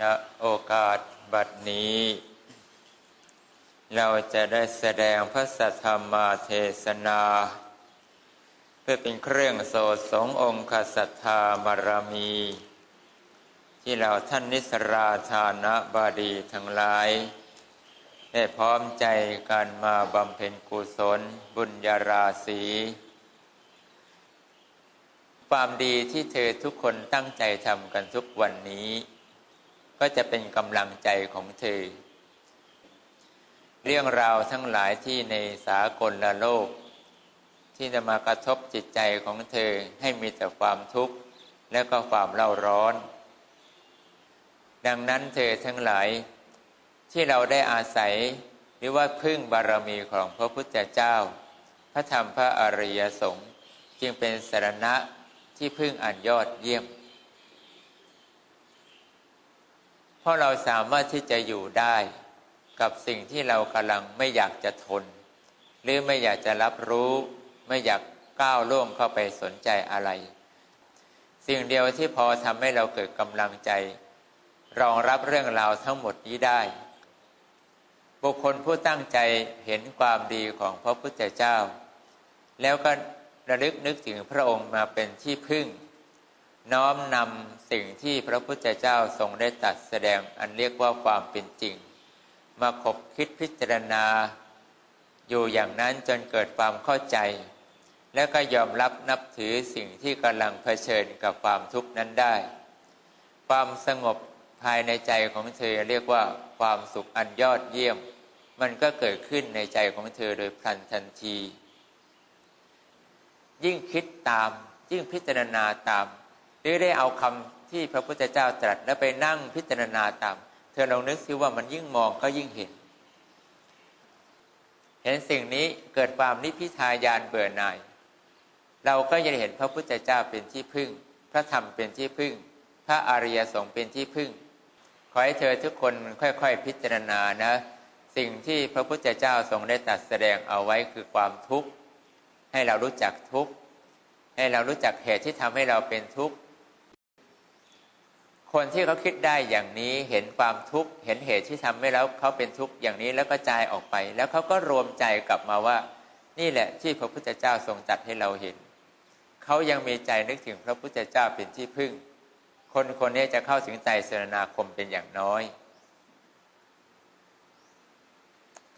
ณโอกาสบัดนี้ เราจะได้แสดงพระสัทธรรมาเทศนา เพื่อเป็นเครื่องโสดสงองค์ศรัทธาบารมี ที่เราท่านนิสราธานะบาดีทั้งหลาย ได้พร้อมใจกันมาบำเพ็ญกุศลบุญญาราศีความดีที่เธอทุกคนตั้งใจทำกันทุกวันนี้ ก็จะเป็นกำลังใจของเธอ เรื่องราวทั้งหลายที่ในสากลละโลก ที่จะมากระทบจิตใจของเธอให้มีแต่ความทุกข์และก็ความเล่าร้อน ดังนั้นเธอทั้งหลายที่เราได้อาศัยหรือว่าพึ่งบารมีของพระพุทธเจ้า พระธรรมพระอริยสงฆ์จึงเป็นสารณะที่พึ่งอันยอดเยี่ยม เพราะเราสามารถที่จะอยู่ได้กับสิ่งที่เรากำลังไม่อยากจะทน หรือไม่อยากจะรับรู้ ไม่อยากก้าวล่วงเข้าไปสนใจอะไร สิ่งเดียวที่พอทำให้เราเกิดกำลังใจ รองรับเรื่องราวทั้งหมดนี้ได้ บุคคลผู้ตั้งใจเห็นความดีของพระพุทธเจ้า แล้วก็ระลึกนึกถึงพระองค์มาเป็นที่พึ่ง น้อมนำสิ่งที่พระพุทธเจ้าทรงได้ตัดแสดงอันเรียกว่าความเป็นจริง มาคบคิดพิจารณา อยู่อย่างนั้นจนเกิดความเข้าใจ แล้วก็ยอมรับนับถือสิ่งที่กำลังเผชิญกับความทุกข์นั้นได้ ความสงบภายในใจของเธอเรียกว่าความสุขอันยอดเยี่ยม มันก็เกิดขึ้นในใจของเธอโดยพลันทันที ยิ่งคิดตามยิ่งพิจารณาตาม หรือได้เอาคำที่พระพุทธเจ้าตรัสแล้วไปนั่งพิจารณาตาม เธอลองนึกซิว่ามันยิ่งมองก็ยิ่งเห็น เห็นสิ่งนี้เกิดความนิพิทายานเบื่อหน่ายเราก็จะเห็นพระพุทธเจ้าเป็นที่พึ่ง พระธรรมเป็นที่พึ่ง พระอริยสงฆ์เป็นที่พึ่ง ขอให้เธอทุกคนค่อยๆพิจารณานะ สิ่งที่พระพุทธเจ้าทรงได้ตรัสแสดงเอาไว้คือความทุกข์ ให้เรารู้จักทุกข์ ให้เรารู้จักเหตุที่ทำให้เราเป็นทุกข์ คนที่เขาคิดได้อย่างนี้เห็นความทุกข์เห็นเหตุที่ทำให้แล้วเขาเป็นทุกข์อย่างนี้แล้วก็จายออกไป แล้วเขาก็รวมใจกลับมาว่า นี่แหละที่พระพุทธเจ้าทรงจัดให้เราเห็นเขายังมีใจนึกถึงพระพุทธเจ้าเป็นที่พึ่ง คนคนนี้จะเข้าถึงใจสรนาคมเป็นอย่างน้อย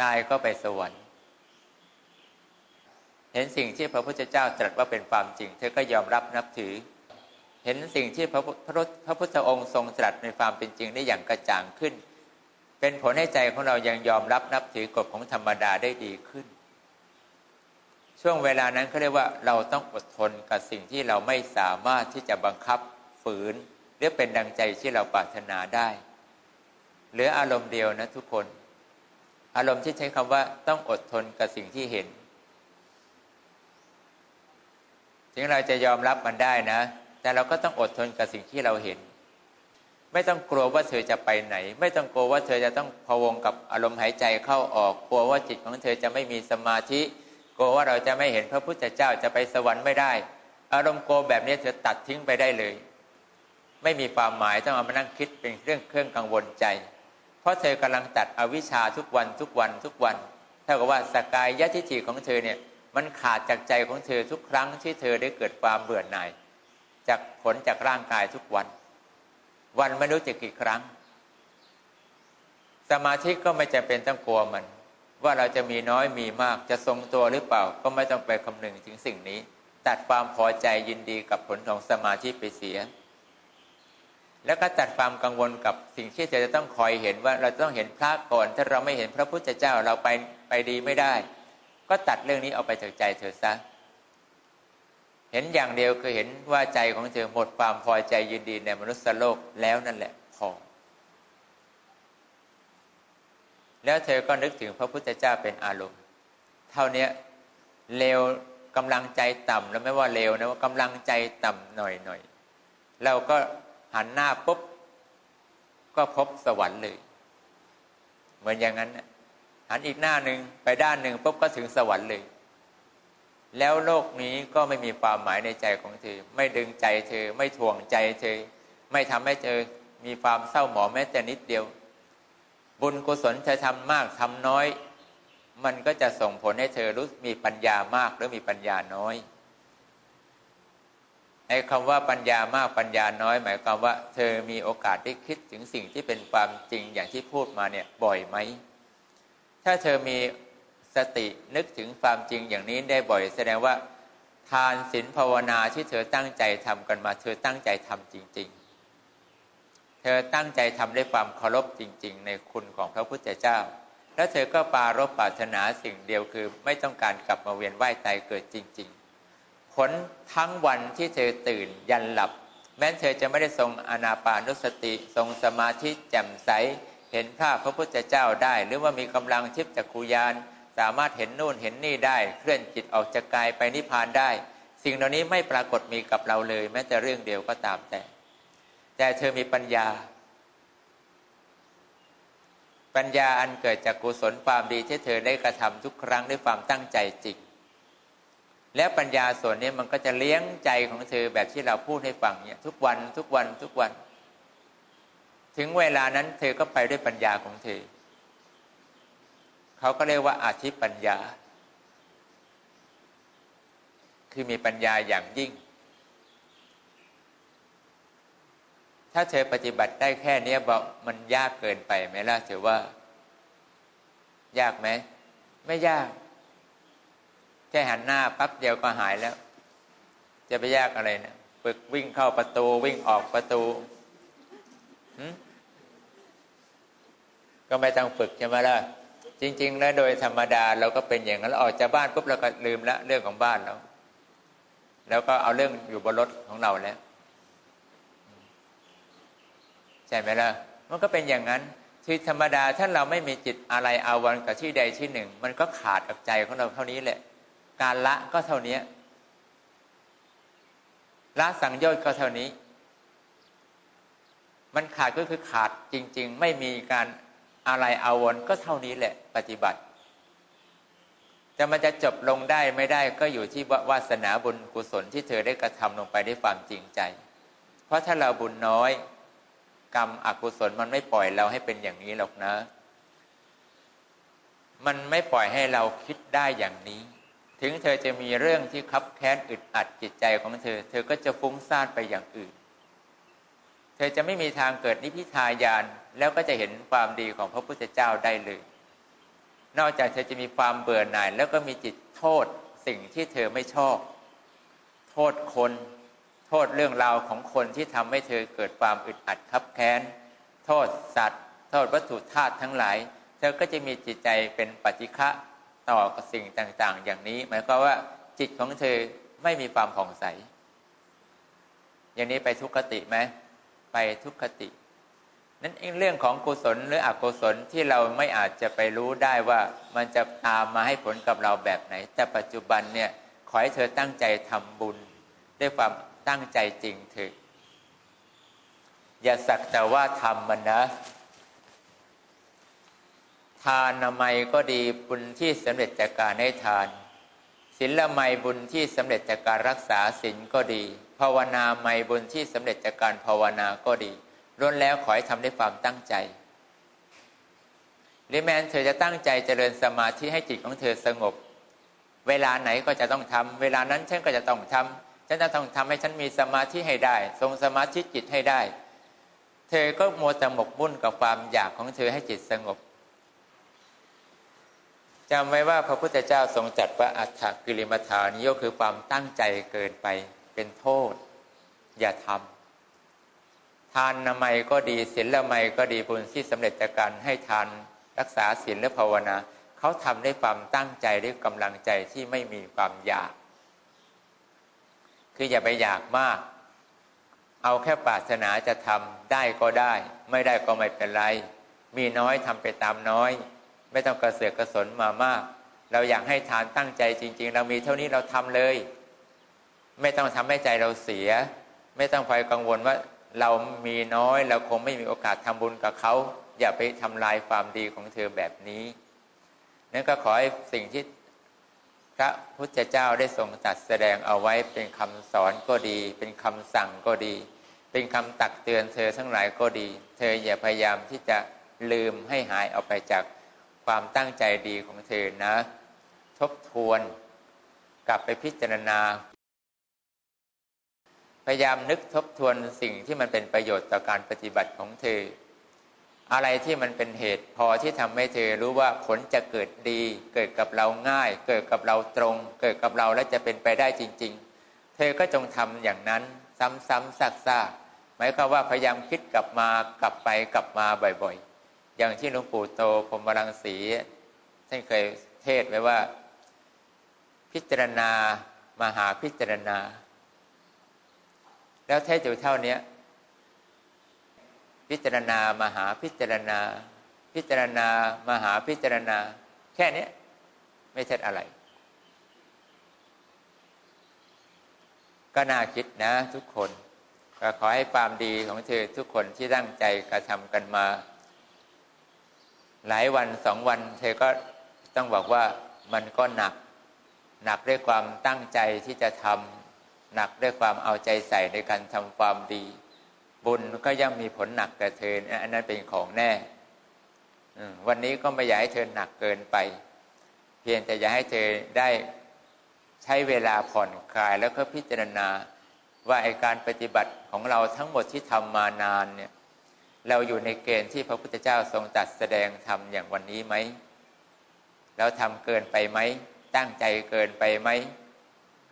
ตายก็ไปสวรรค์เห็นสิ่งที่พระพุทธเจ้าตรัสว่าเป็นความจริง เธอก็ยอมรับนับถือ เห็นสิ่งที่พระพระพุทธองค์ทรงตรัสในความเป็นจริงได้อย่างกระจ่างขึ้น เป็นผลให้ใจของเรายังยอมรับนับถือกฎของธรรมดาได้ดีขึ้น ช่วงเวลานั้นเขาเรียกว่าเราต้องอดทนกับสิ่งที่เราไม่สามารถที่จะบังคับฝืน หรือเป็นดังใจที่เราปรารถนาได้เหลืออารมณ์เดียวนะทุกคน อารมณ์ที่ใช้คำว่าต้องอดทนกับสิ่งที่เห็น ถึงเราจะยอมรับมันได้นะ แต่เราก็ต้องอดทนกับสิ่งที่เราเห็น ไม่ต้องกลัวว่าเธอจะไปไหน ไม่ต้องกลัวว่าเธอจะต้องพะวงกับอารมณ์หายใจเข้าออก กลัวว่าจิตของเธอจะไม่มีสมาธิ กลัวว่าเราจะไม่เห็นพระพุทธเจ้าจะไปสวรรค์ไม่ได้ อารมณ์โกแบบนี้เธอตัดทิ้งไปได้เลย ไม่มีความหมายต้องเอามานั่งคิดเป็นเรื่องเครื่องกังวลใจ เพราะเธอกำลังตัดอวิชชาทุกวันทุกวันทุกวันเท่ากับว่าสกายยะทิฏฐิของเธอเนี่ยมันขาดจากใจของเธอทุกครั้งที่เธอได้เกิดความเบื่อหน่าย จากผลจากร่างกายทุกวัน วันไม่รู้จะกี่ครั้ง สมาธิก็ไม่จำเป็นต้องกลัวมัน ว่าเราจะมีน้อยมีมากจะทรงตัวหรือเปล่า ก็ไม่ต้องไปคำนึงถึงสิ่งนี้ ตัดความพอใจยินดีกับผลของสมาธิไปเสีย แล้วก็ตัดความกังวลกับสิ่งที่จะต้องคอยเห็นว่าเราต้องเห็นพระก่อน ถ้าเราไม่เห็นพระพุทธเจ้าเราไปไปดีไม่ได้ ก็ตัดเรื่องนี้เอาไปจากใจเธอซะ เห็นอย่างเดียวคือเห็นว่าใจของเธอหมดความพอใจยินดีในมนุษย์โลกแล้วนั่นแหละพอ แล้วเธอก็นึกถึงพระพุทธเจ้าเป็นอารมณ์ เท่านี้เลวกำลังใจต่ำแล้วไม่ว่าเลวนะว่ากำลังใจต่ำหน่อยหน่อยเราก็หันหน้าปุ๊บ ก็พบสวรรค์เลย เหมือนอย่างนั้นหันอีกหน้าหนึ่งไปด้านหนึ่งปุ๊บก็ถึงสวรรค์เลย แล้วโลกนี้ก็ไม่มีความหมายในใจของเธอ ไม่ดึงใจเธอ ไม่ถ่วงใจเธอ ไม่ทำให้เธอมีความเศร้าหมองแม้แต่นิดเดียว บุญกุศลเธอทำมากทำน้อย มันก็จะส่งผลให้เธอรู้มีปัญญามากหรือมีปัญญาน้อยไอ้คำว่าปัญญามากปัญญาน้อย หมายความว่า เธอมีโอกาสได้คิดถึงสิ่งที่เป็นความจริงอย่างที่พูดมาเนี่ยบ่อยไหม ถ้าเธอมี สตินึกถึงความจริงอย่างนี้ได้บ่อย แสดงว่าทานศีลภาวนาที่เธอตั้งใจทำกันมา เธอตั้งใจทำจริง ๆ เธอตั้งใจทำด้วยความเคารพจริง ๆ ในคุณของพระพุทธเจ้า แล้วเธอก็ปารบปรารถนาสิ่งเดียวคือไม่ต้องการกลับมาเวียนว่ายตายเกิดจริง ๆ ผลทั้งวันที่เธอตื่นยันหลับ แม้เธอจะไม่ได้ทรงอนาปานุสติ ทรงสมาธิแจ่มใส เห็นภาพพระพุทธเจ้าได้ หรือว่ามีกำลังทิพจักขุยาน สามารถเห็นนู่นเห็นนี่ได้ เคลื่อนจิตออกจากกายไปนิพพานได้ สิ่งเหล่านี้ไม่ปรากฏมีกับเราเลย แม้แต่เรื่องเดียวก็ตามแต่ แต่เธอมีปัญญา ปัญญาอันเกิดจากกุศลความดีที่เธอได้กระทำทุกครั้งด้วยความตั้งใจจริงแล้วปัญญาส่วนนี้มันก็จะเลี้ยงใจของเธอแบบที่เราพูดให้ฟังเนี่ยทุกวันทุกวันทุกวัน ถึงเวลานั้นเธอก็ไปด้วยปัญญาของเธอ เขาก็เรียกว่าอาธิปัญญา คือมีปัญญาอย่างยิ่ง ถ้าเธอปฏิบัติได้แค่นี้บอกมันยากเกินไปไหมล่ะถือว่า ยากไหม ไม่ยาก แค่หันหน้าปั๊บเดียวก็หายแล้ว จะไปยากอะไรเนะฝึกวิ่งเข้าประตูวิ่งออกประตูก็ไม่ต้องฝึกใช่ไหมล่ะ จริง ๆ แล้วโดยธรรมดาเราก็เป็นอย่างนั้นออกจากบ้านปุ๊บเราก็ลืมแล้วเรื่องของบ้านเราแล้วก็เอาเรื่องอยู่บนรถของเราแล้วใช่ไหมล่ะมันก็เป็นอย่างนั้นที่ธรรมดาถ้าเราไม่มีจิตอะไรอาวันกับที่ใดที่หนึ่ง มันก็ขาดกับใจของเราเท่านี้แหละ การละก็เท่านี้ละสังโยชน์ก็เท่านี้ มันขาดก็คือขาดจริง ๆ ไม่มีการ อะไรอาวรก็เท่านี้แหละ ปฏิบัติจะมันจะจบลงได้ไม่ได้ก็อยู่ที่วาสนาบุญกุศลที่เธอได้กระทำลงไปด้วยความจริงใจ เพราะถ้าเราบุญน้อย กรรมอกุศลมันไม่ปล่อยเราให้เป็นอย่างนี้หรอกนะ มันไม่ปล่อยให้เราคิดได้อย่างนี้ ถึงเธอจะมีเรื่องที่คับแค้นอึดอัดจิตใจของเธอ เธอก็จะฟุ้งซ่านไปอย่างอื่น เธอจะไม่มีทางเกิดนิพพิทายาน แล้วก็จะเห็นความดีของพระพุทธเจ้าได้เลย นอกจากเธอจะมีความเบื่อหน่าย แล้วก็มีจิตโทษสิ่งที่เธอไม่ชอบ โทษคน โทษเรื่องราวของคนที่ทำให้เธอเกิดความอึดอัดคับแค้น โทษสัตว์ โทษวัตถุธาตุทั้งหลาย เธอก็จะมีจิตใจเป็นปฏิฆะต่อกับสิ่งต่างๆ อย่างนี้ หมายความว่าจิตของเธอไม่มีความผ่องใส อย่างนี้ไปทุกขติไหม ไปทุกขติ นั้นเองเรื่องของกุศลหรืออกุศลที่เราไม่อาจจะไปรู้ได้ว่ามันจะตามมาให้ผลกับเราแบบไหน แต่ปัจจุบันเนี่ยขอให้เธอตั้งใจทำบุญ ด้วยความตั้งใจจริงเถอะอย่าสักแต่ว่าทำมันนะ ทานนามัยก็ดีบุญที่สำเร็จจากการให้ทาน ศีลละไมบุญที่สำเร็จจากการรักษาศีลก็ดี ภาวนาไมบุญที่สำเร็จจากการภาวนาก็ดี ล้วนแล้วขอให้ทำด้วยความตั้งใจหรือแม้เธอจะตั้งใจเจริญสมาธิให้จิตของเธอสงบ เวลาไหนก็จะต้องทำเวลานั้นฉันก็จะต้องทำฉันจะต้องทำให้ฉันมีสมาธิให้ได้ ทรงสมาธิจิตให้ได้ เธอก็มัวแต่หมกมุ่นกับความอยากของเธอให้จิตสงบจำไว้ว่าพระพุทธเจ้าทรงจัดว่าอัฏฐกิริมฐานิโยคือความตั้งใจเกินไปเป็นโทษ อย่าทำ ทานนามัยก็ดีศีลละไมก็ดีบุญที่สำเร็จจากการให้ทานรักษาศีลและภาวนาเขาทำด้วยความตั้งใจด้วยกำลังใจที่ไม่มีความอยาก คืออย่าไปอยากมาก เอาแค่ปรารถนาจะทำได้ก็ได้ ไม่ได้ก็ไม่เป็นไร มีน้อยทำไปตามน้อย ไม่ต้องกระเสือกกระสนมามาก เราอยากให้ทานตั้งใจจริง ๆ เรามีเท่านี้เราทำเลย ไม่ต้องทำให้ใจเราเสีย ไม่ต้องคอยกังวลว่า เรามีน้อยเราคงไม่มีโอกาสทำบุญกับเขาอย่าไปทำลายความดีของเธอแบบนี้นั่นก็ขอให้สิ่งที่พระพุทธเจ้าได้ทรงตัดแสดงเอาไว้เป็นคำสอนก็ดี เป็นคำสั่งก็ดี เป็นคำตักเตือนเธอทั้งหลายก็ดี เธออย่าพยายามที่จะลืมให้หายออกไปจากความตั้งใจดีของเธอนะ ทบทวน กลับไปพิจารณา พยายามนึกทบทวนสิ่งที่มันเป็นประโยชน์ต่อการปฏิบัติของเธอ อะไรที่มันเป็นเหตุพอที่ทำให้เธอรู้ว่าผลจะเกิดดี เกิดกับเราง่าย เกิดกับเราตรง เกิดกับเราและจะเป็นไปได้จริง ๆ เธอก็จงทำอย่างนั้นซ้ำๆซากๆหมายความว่าพยายามคิดกลับมากลับไปกลับมาบ่อยๆ อย่างที่หลวงปู่โตพรมรังสีท่านเคยเทศไว้ว่า พิจารณามหาพิจารณา แล้วเทศอยู่เท่านี้พิจารณามหาพิจารณา พิจารณามหาพิจารณา แค่นี้ไม่ใช่อะไร ก็น่าคิดนะทุกคนก็ขอให้ความดีของเธอทุกคนที่ตั้งใจกระทำกันมา หลายวันสองวัน เธอก็ต้องบอกว่ามันก็หนัก หนักด้วยความตั้งใจที่จะทำ หนักด้วยความเอาใจใส่ในการทำความดี บุญก็ย่อมมีผลหนักแต่เธออันนั้นเป็นของแน่วันนี้ก็ไม่อยากให้เธอหนักเกินไป เพียงแต่อยากให้เธอได้ใช้เวลาผ่อนคลายแล้วก็พิจารณาว่าไอการปฏิบัติของเราทั้งหมดที่ทำมานานเนี่ยเราอยู่ในเกณฑ์ที่พระพุทธเจ้าทรงตัดแสดงทำอย่างวันนี้ไหมเราทำเกินไปไหม ตั้งใจเกินไปไหม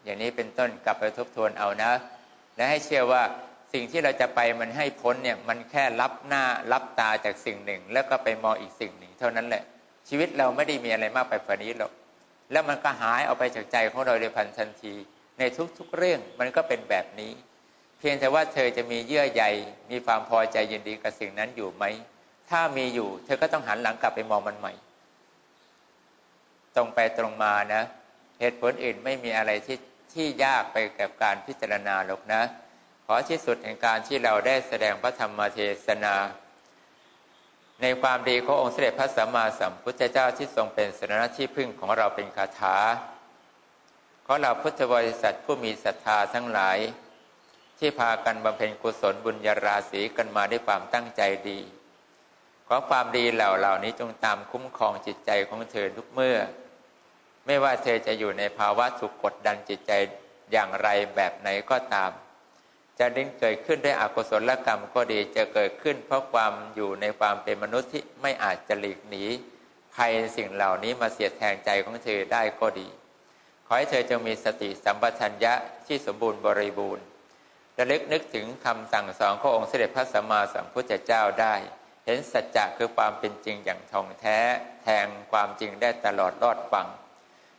อย่างนี้เป็นต้นกลับไปทบทวนเอานะ และให้เชื่อว่าสิ่งที่เราจะไปมันให้พ้นเนี่ยมันแค่รับหน้ารับตาจากสิ่งหนึ่ง แล้วก็ไปมองอีกสิ่งหนึ่ง เท่านั้นแหละ ชีวิตเราไม่ได้มีอะไรมากไปกว่านี้หรอกแล้วมันก็หายออกไปจากใจของเราโดยพันทันที ในทุกๆเรื่องมันก็เป็นแบบนี้ เพียงแต่ว่าเธอจะมีเยื่อใยมีความพอใจยินดีกับสิ่งนั้นอยู่ไหมถ้ามีอยู่ เธอก็ต้องหันหลังกลับไปมองมันใหม่ ตรงไปตรงมานะ เหตุผลอื่นไม่มีอะไรที่ ที่ยากไปกับการพิจารณาหรอกนะ ขอที่สุดแห่งการที่เราได้แสดงพระธรรมเทศนา ในความดีขององค์เสด็จพระสัมมาสัมพุทธเจ้าที่ทรงเป็นสรณที่พึ่งของเราเป็นคาถาขอเราพุทธบริษัทผู้มีศรัทธาทั้งหลาย ที่พากันบำเพ็ญกุศลบุญญาราศีกันมาด้วยความตั้งใจดีขอความดีเหล่าเหล่านี้จงตามคุ้มครองจิตใจของเธอทุกเมื่อ ไม่ว่าเธอจะอยู่ในภาวะถูกกดดันจิตใจอย่างไรแบบไหนก็ตาม จะดิ้นเกิดขึ้นด้วยอกุศลกรรมก็ดีจะเกิดขึ้น เพราะความอยู่ในความเป็นมนุษย์ที่ไม่อาจจะหลีกหนีภัยสิ่งเหล่านี้มาเสียดแทงใจของเธอได้ก็ดี ขอให้เธอจงมีสติสัมปชัญญะที่สมบูรณ์บริบูรณ์ระลึกนึกถึงคำสั่งสอนขององค์เสด็จพระสัมมาสัมพุทธเจ้าได้ เห็นสัจจะคือความเป็นจริงอย่างทองแท้ แทงความจริงได้ตลอดรอดฟัง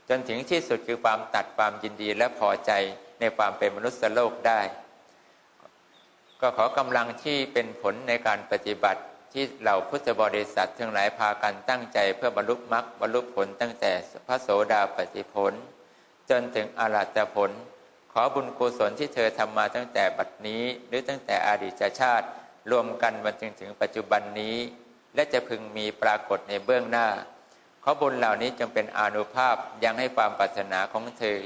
จนถึงที่สุดคือความตัดความยินดีและพอใจในความเป็นมนุษย์โลกได้ ก็ขอกำลังที่เป็นผลในการปฏิบัติที่เหล่าพุทธบริษัททั้งหลายพากันตั้งใจเพื่อบรรลุมรรคบรรลุผลตั้งแต่พระโสดาปฏิผล จนถึงอรหัตผล ขอบุญกุศลที่เธอทำมาตั้งแต่บัดนี้ หรือตั้งแต่อดีตชาติ รวมกันมาจนถึงปัจจุบันนี้ และจะพึงมีปรากฏในเบื้องหน้า ขอบุญเหล่านี้จงเป็นอนุภาพยังให้ความปรารถนาของเธอ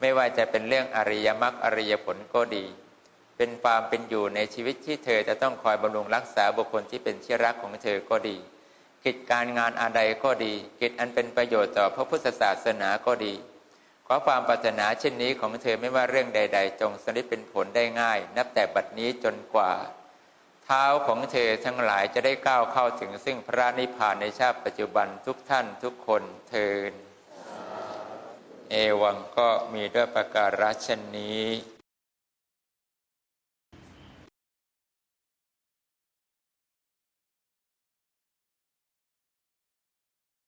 ไม่ว่าจะเป็นเรื่องอริยมรรคอริยผลก็ดี เป็นความเป็นอยู่ในชีวิตที่เธอจะต้องคอยบำรุงรักษาบุคคลที่เป็นที่รักของเธอก็ดี กิจการงานอะไรก็ดี กิจอันเป็นประโยชน์ต่อพระพุทธศาสนาก็ดี ขอความปรารถนาเช่นนี้ของเธอไม่ว่าเรื่องใด ๆ จงสำเร็จเป็นผลได้ง่าย นับแต่บัดนี้จนกว่า เท้าของเธอทั้งหลายจะได้ก้าวเข้าถึงซึ่งพระนิพพานในชาติปัจจุบันทุกท่านทุกคนเทิน เอวังก็มีด้วยประการชนี้